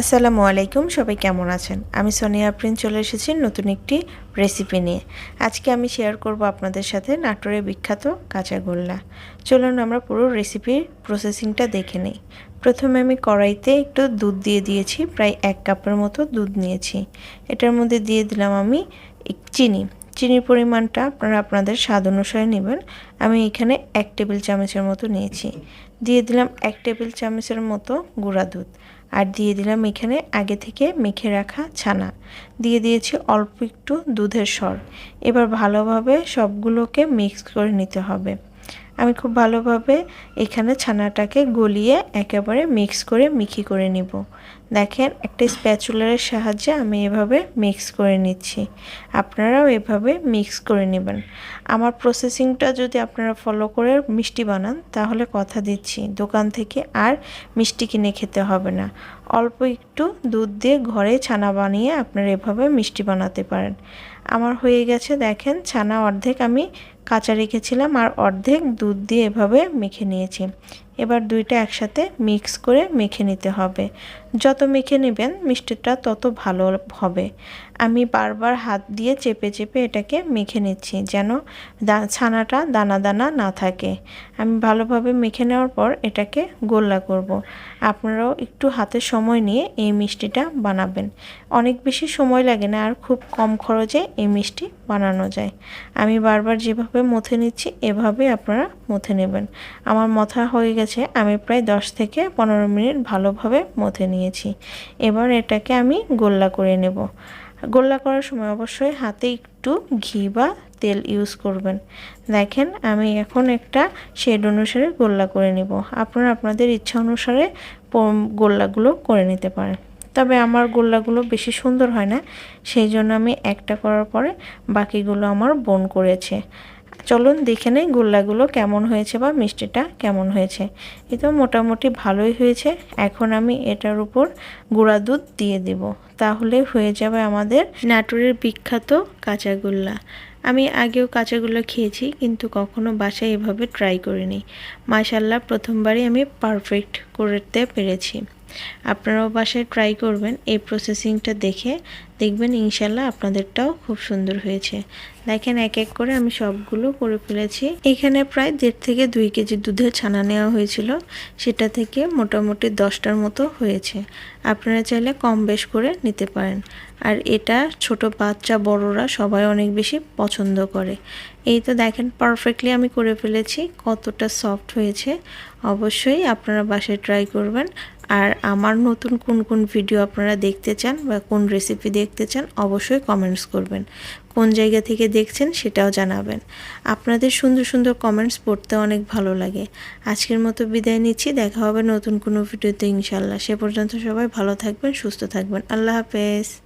আসসালামু আলাইকুম, সবাই কেমন আছেন? আমি সোনিয়া আপ্রিন চলে এসেছি নতুন একটি রেসিপি নিয়ে। আজকে আমি শেয়ার করব আপনাদের সাথে নাটোরের বিখ্যাত কাঁচাগোল্লা চলুন আমরা পুরো রেসিপির প্রসেসিংটা দেখে নিই। প্রথমে আমি কড়াইতে একটু দুধ দিয়ে দিয়েছি, প্রায় এক কাপের মতো দুধ নিয়েছি। এটার মধ্যে দিয়ে দিলাম আমি চিনি। চিনির পরিমাণটা আপনারা আপনাদের স্বাদ অনুসারে নেবেন। আমি এখানে এক টেবিল চামচের মতো নিয়েছি। দিয়ে দিলাম এক টেবিল চামচের মতো গুঁড়া দুধ। আর দিয়ে দিলাম এখানে আগে থেকে মেখে রাখা ছানা। দিয়ে দিয়েছি অল্প একটু দুধের সর। এবার ভালোভাবে সবগুলোকে মিক্স করে নিতে হবে। আমি খুব ভালোভাবে এখানে ছানাটাকে গলিয়ে একেবারে মিক্স করে মিহি করে নিব। দেখেন, একটা স্প্যাচুলারের সাহায্যে আমি এভাবে মিক্স করে নিচ্ছি। আপনারাও এভাবে মিক্স করে নেবেন। আমার প্রসেসিংটা যদি আপনারা ফলো করে মিষ্টি বানান, তাহলে কথা দিচ্ছি, দোকান থেকে আর মিষ্টি কিনে খেতে হবে না। অল্প একটু দুধ দিয়ে ঘরে ছানা বানিয়ে আপনারা এভাবে মিষ্টি বানাতে পারেন। আমার হয়ে গেছে, দেখেন, ছানা অর্ধেক আমি কাঁচা রেখেছিলাম আর অর্ধেক দুধ দিয়ে এভাবে মেখে নিয়েছি। এবার দুইটা একসাথে মিক্স করে মেখে নিতে হবে। যত মেখে নেবেন, মিষ্টিটা তত ভালো হবে। আমি বারবার হাত দিয়ে চেপে চেপে এটাকে মেখে নিচ্ছি যেন ছানাটা দানা দানা না থাকে। আমি ভালোভাবে মেখে নেওয়ার পর এটাকে গোল্লা করব। আপনারাও একটু হাতে সময় নিয়ে এই মিষ্টিটা বানাবেন। অনেক বেশি সময় লাগে না আর খুব কম খরচে এই মিষ্টি বানানো যায়। আমি বারবার যেভাবে মথে নিচ্ছি, এভাবে আপনারা মথে নেবেন। আমার মথা হয়ে গেছে। আমি প্রায় দশ থেকে পনেরো মিনিট ভালোভাবে মথে নিয়েছি। এবার এটাকে আমি গোল্লা করে নেব। গোল্লা করার সময় অবশ্যই হাতে একটু ঘি বা তেল ইউজ করবেন। দেখেন, আমি এখন একটা শেড অনুসারে গোল্লা করে নেব। আপনারা আপনাদের ইচ্ছা অনুসারে গোল্লাগুলো করে নিতে পারেন। তবে আমার গোল্লাগুলো বেশি সুন্দর হয় না, সেই জন্য আমি একটা করার পরে বাকিগুলো আমার বোন করেছে। চলুন দেখে নেই গোল্লাগুলো কেমন হয়েছে বা মিষ্টিটা কেমন হয়েছে। এ তো মোটামুটি ভালোই হয়েছে। এখন আমি এটার উপর গুঁড়া দুধ দিয়ে দেব। তাহলে হয়ে যাবে আমাদের নাটোরের বিখ্যাত কাঁচাগোল্লা আমি আগেও কাঁচাগোল্লা খেয়েছি, কিন্তু কখনো বাসায় এভাবে ট্রাই করিনি। মাশাল্লাহ প্রথমবারই আমি পারফেক্ট করতে পেরেছি। আপনারাও বাসায় ট্রাই করবেন এই প্রসেসিংটা দেখে। দেখবেন ইনশাল্লাহ আপনাদেরটাও খুব সুন্দর হয়েছে। দেখেন এক এক করে আমি সবগুলো করে ফেলেছি। এখানে প্রায় দেড় থেকে দুই কেজি দুধের ছানা নেওয়া হয়েছিল। সেটা থেকে মোটামুটি দশটার মতো হয়েছে। আপনারা চাইলে কম বেশ করে নিতে পারেন। আর এটা ছোট বাচ্চা, বড়রা সবাই অনেক বেশি পছন্দ করে। এই তো দেখেন পারফেক্টলি আমি করে ফেলেছি। কতটা সফট হয়েছে। অবশ্যই আপনারা বাসায় ট্রাই করবেন। আর আমার নতুন কোন কোন ভিডিও আপনারা দেখতে চান বা কোন রেসিপি দেখতে চান, অবশ্যই কমেন্টস করবেন। কোন জায়গা থেকে দেখছেন সেটাও জানাবেন। আপনাদের সুন্দর সুন্দর কমেন্টস পড়তে অনেক ভালো লাগে। আজকের মতো বিদায় নিচ্ছি, দেখা হবে নতুন কোনো ভিডিওতে ইনশাল্লাহ সে পর্যন্ত সবাই ভালো থাকবেন, সুস্থ থাকবেন। আল্লাহ হাফেজ।